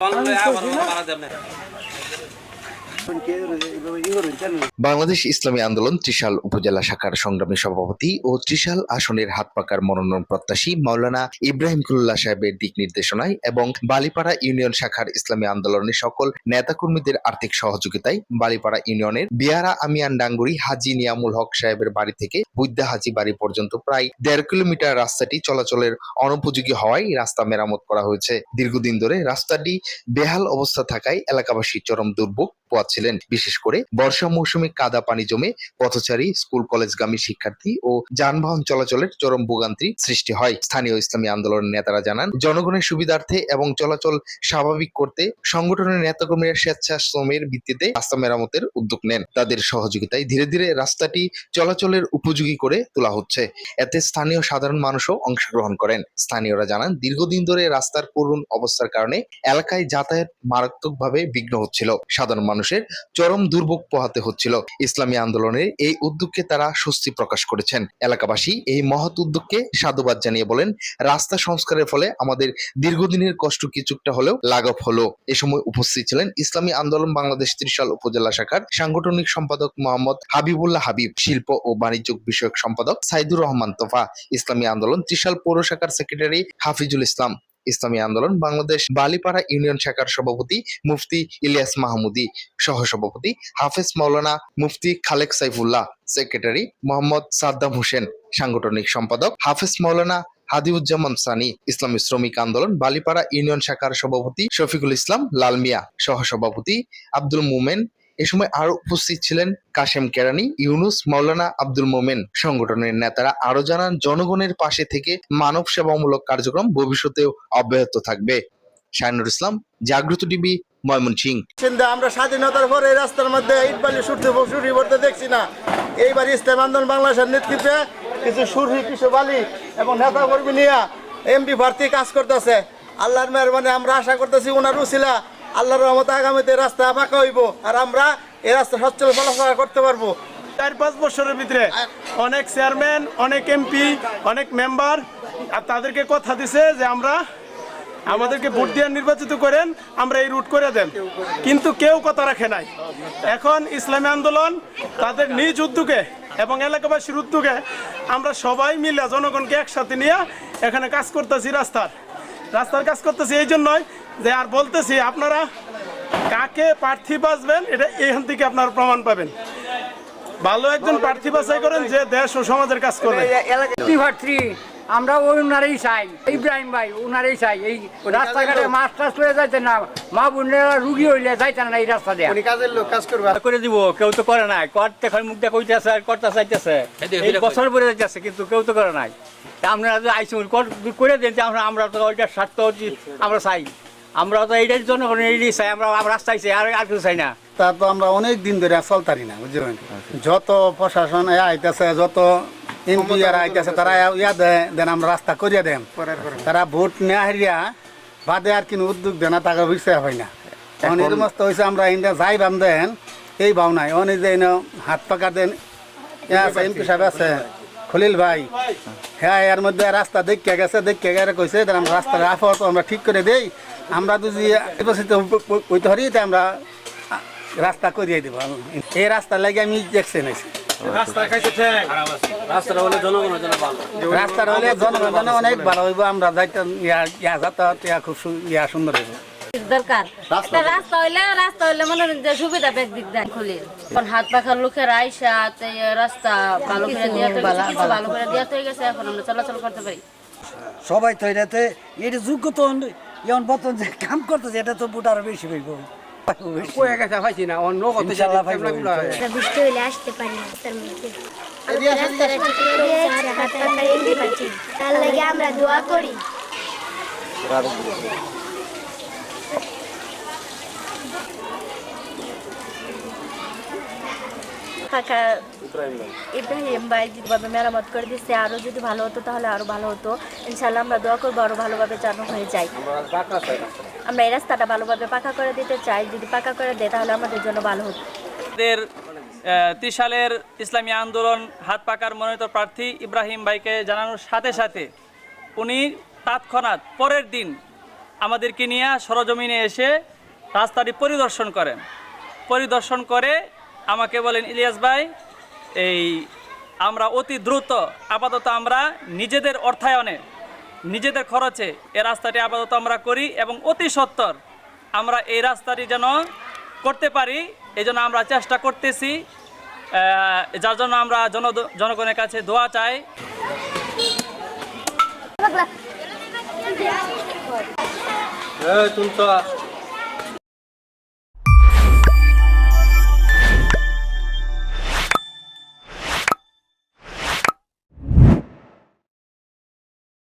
বানাতে আপনি বাংলাদেশ ইসলামী আন্দোলন ত্রিশাল উপজেলা শাখার সংগ্রামী সভাপতি ও ত্রিশাল আসনের হাত পাকার মনোনয়ন প্রত্যাশী মাওলানা ইব্রাহিম কুল্লাহ সাহেবের দিক নির্দেশনায় এবং বালিপাড়া ইউনিয়ন শাখার ইসলামী আন্দোলনের সকল নেতাকর্মীদের আর্থিক সহযোগিতায় বালিপাড়া ইউনিয়নের বিয়ারা আমিয়ান ডাঙ্গুরি হাজি নিয়ামুল হক সাহেবের বাড়ি থেকে বুদ্ধা হাজি বাড়ি পর্যন্ত প্রায় দেড় কিলোমিটার রাস্তাটি চলাচলের অনুপযোগী হওয়ায় রাস্তা মেরামত করা হয়েছে। দীর্ঘদিন ধরে রাস্তাটি বেহাল অবস্থা থাকায় এলাকাবাসী চরম দুর্ভোগ পোয়াচ্ছিলেন, বিশেষ করে বর্ষা মৌসুমে কাদা পানি জমে পথচারী, স্কুল কলেজগামী শিক্ষার্থী ও যানবাহন চলাচলের চরম ভোগান্তি সৃষ্টি হয়। স্থানীয় ইসলামী আন্দোলনের নেতারা জানান, জনগণের সুবিধার্থে এবং চলাচল স্বাভাবিক করতে সংগঠনের নেতাকর্মীরা স্বেচ্ছাশ্রমের ভিত্তিতে রাস্তা মেরামতের উদ্যোগ নেন। তাদের সহযোগিতায় ধীরে ধীরে রাস্তাটি চলাচলের উপযোগী করে তোলা হচ্ছে। এতে স্থানীয় সাধারণ মানুষও অংশগ্রহণ করেন। স্থানীয়রা জানান, দীর্ঘদিন ধরে রাস্তার করুণ অবস্থার কারণে এলাকায় যাতায়াত মারাত্মকভাবে বিঘ্ন হচ্ছিল। সাধারণ মানুষের চরম দুর্ভোগ পোহাতে হচ্ছিল। ইসলামী আন্দোলনের এই উদ্যোগকে তারা স্বস্তি প্রকাশ করেছেন। এলাকাবাসী এই মহৎ উদ্যোগকে সাধুবাদ জানিয়ে বলেন, রাস্তা সংস্কারের ফলে আমাদের দীর্ঘদিনের কষ্ট কিছুটা হলেও লাঘব হলো। এ সময় উপস্থিত ছিলেন ইসলামী আন্দোলন বাংলাদেশ ত্রিশাল উপজেলা শাখার সাংগঠনিক সম্পাদক মোহাম্মদ হাবিবুল্লাহ হাবিব, শিল্প ও বাণিজ্য বিষয়ক সম্পাদক সাইদুর রহমান তোফা, ইসলামী আন্দোলন ত্রিশাল পৌর শাখার সেক্রেটারি হাফিজুল ইসলাম ইসলামী আন্দোলন, বাংলাদেশ বালিপাড়া ইউনিয়ন শাখার সভাপতি মুফতি ইলিয়াস মাহমুদি, সহসভাপতি হাফেজ মাওলানা মুফতি খালেক সাইফুল্লাহ, সেক্রেটারি মোহাম্মদ সাদ্দাম হোসেন, সাংগঠনিক সম্পাদক হাফেজ মাওলানা হাদিউজ্জামান সানি, ইসলামী শ্রমিক আন্দোলন, বালিপাড়া ইউনিয়ন শাখার সভাপতি শফিকুল ইসলাম লাল মিয়া সহসভাপতি আব্দুল মুমেন এ সময় আরও উপস্থিত ছিলেন কাশেম কেরানি, ইউনুস, মাওলানা আব্দুল মোমেন সংগঠনের নেতারা। আরও জানান, জনগণের পাশে থেকে মানব সেবামূলক কার্যক্রম ভবিষ্যতেও অব্যাহত থাকবে। শাহিনুর ইসলাম, জাগ্রত টিভি ময়মনসিং আমরা স্বাধীনতার পরে রাস্তার মধ্যে ইট বালি সুরি দেখছি না। এইবার ইসলাম আন্দোলন বাংলাদেশের নেতৃত্বে কিছু সুরহি কিছু বালি এবং নেতা কর্মী নিয়ে এমপি প্রার্থী কাজ করতেছে। আল্লাহর মেহরবানি, আমরা আশা করতেছি ওনার উছিলা আল্লাহর রহমত আগামীতে রাস্তা পাকা হইব, আর আমরা এই রাস্তা সচ্ছল চলাফেরা করতে পারব। চার, পাঁচ বছরের ভিতরে অনেক চেয়ারম্যান, অনেক এমপি, অনেক মেম্বার, আর তাদেরকে কথা দিছে যে আমরা আমাদেরকে ভোট দিয়ে নির্বাচিত করেন, আমরা এই রুট করে দেন। কিন্তু কেউ কথা রাখে নাই। এখন ইসলামী আন্দোলন তাদের নিজ উদ্যোগে এবং এলাকাবাসীর উদ্যোগে আমরা সবাই মিলে জনগণকে একসাথে নিয়ে এখানে কাজ করতেছি রাস্তার। রাস্তার কাজ করতেছি এই জন্যই যে আর বলতেছি আপনারা কাকে প্রার্থী বাঁচবেন এটা এখান থেকে আপনারা প্রমাণ পাবেন। ভালো একজন প্রার্থী বাছাই করেন যে দেশ ও সমাজের কাজ করবে। প্রার্থী আমরা ওই উনারই চাই ইব্রাহিম ভাই উনারই চাই। এই রাস্তাঘাটে মাছ টাছ করে যাইতে না মা বোনেরা রুগী হইলে যাইতে না এই রাস্তা দিয়ে। উনি কাজের লোক কাজ করবে। করে দিব কেউ তো করে নাই। করতে খালি মুখ দিয়ে কইতেছে আর করতে চাইতেছে। এই বছর পরে যাইতেছে কিন্তু কেউ তো করে নাই। আপনারা যে আইসি করে দেন যে আমরা আমরা তো ওইটার স্বার্থ হচ্ছে আমরা চাই। আমরা তো এইটার জন্য এইটাই চাই আমরা আমরা রাস্তায় চাই আর আর কিছু চাই না। তা তো আমরা অনেক দিন ধরে চলতারি না বুঝলেন যত প্রশাসন এ আইতেছে যত এমপি আর আইতেছে তারা ইয়া দেয় দেন আমরা রাস্তা করিয়া দেন। তারা ভোট নেওয়া হারিয়া বাদে আর কিনো উদ্যোগ দেন না টাকা বিষয় হয় না। এখন এর মস্ত হয়েছে আমরা ইন্ডিয়া যাই বাম দেন এই ভাও নাই। অনেক যে হাত পাকা দেন এমপি সাহেব আছে। খলিল ভাই। হ্যাঁ এর মধ্যে রাস্তা দেখে গেছে দেখে গেছে কইছে দেন আমরা রাস্তার আপাতত আমরা ঠিক করে দেই। আমরা যদি নির্বাচিত হইতে পারি তা আমরা রাস্তা করিয়ে দেবো। এই রাস্তা লাগে আমি দেখছি নাইছি রাস্তাটা হলে জনগণের জন্য অনেক ভালো হইব। আমরা যাইতে ইয়া যাতায়াত ইয়া খুব ইয়া সুন্দর হইব। দরকার। একটা রাস্তা হইলে রাস্তা হইলে মনে যে সুবিধা বেগ দিক দেয় খুলে। এখন হাত পাখার লোকের আইসা রাস্তা ভালো করে দিয়া গেছে, ভালো করে দিয়া তো গেছে এখন আমরা চলাচল করতে পারি। সবাই তো এটাতে এটা যোগ্য তো যেমন বর্তমান যে কাম করতেছে এটা তো বুট আরও বেশি হইব। কয়ে গেছে পাইছি না অন্য কত ইনশাল্লাহ পাইবো, বৃষ্টি হলে আসতে পারি তার লাগে আমরা দোয়া করি। পাখা ইব্রাহিম ভাই যেভাবে মেরামত করে দিচ্ছে আরও যদি ভালো হতো তাহলে আরও ভালো হতো। ইনশাল্লাহ আমরা দোয়া করব আরও ভালোভাবে জানো হয়ে যায়। আমরা এই রাস্তাটা ভালোভাবে পাকা করে দিতে চাই। যদি পাকা করে দেয় তাহলে আমাদের জন্য ভালো হতো। আমাদের আহ, ত্রিশালের ইসলামী আন্দোলন হাত পাকার মনোনীত প্রার্থী ইব্রাহিম ভাইকে জানানোর সাথে সাথে উনি তৎক্ষণাৎ পরের দিন আমাদেরকে নিয়ে সরজমিনে এসে রাস্তাটি পরিদর্শন করেন। পরিদর্শন করে আমাকে বলেন, ইলিয়াস ভাই, এই আমরা অতি দ্রুত, আপাতত আমরা নিজেদের অর্থায়নে, নিজেদের খরচে এই রাস্তাটি আপাতত আমরা করি এবং অতি সত্বর আমরা এই রাস্তাটি যেন করতে পারি, এই আমরা চেষ্টা করতেছি। যার জন্য আমরা জন, জনগণের কাছে দোয়া চাই।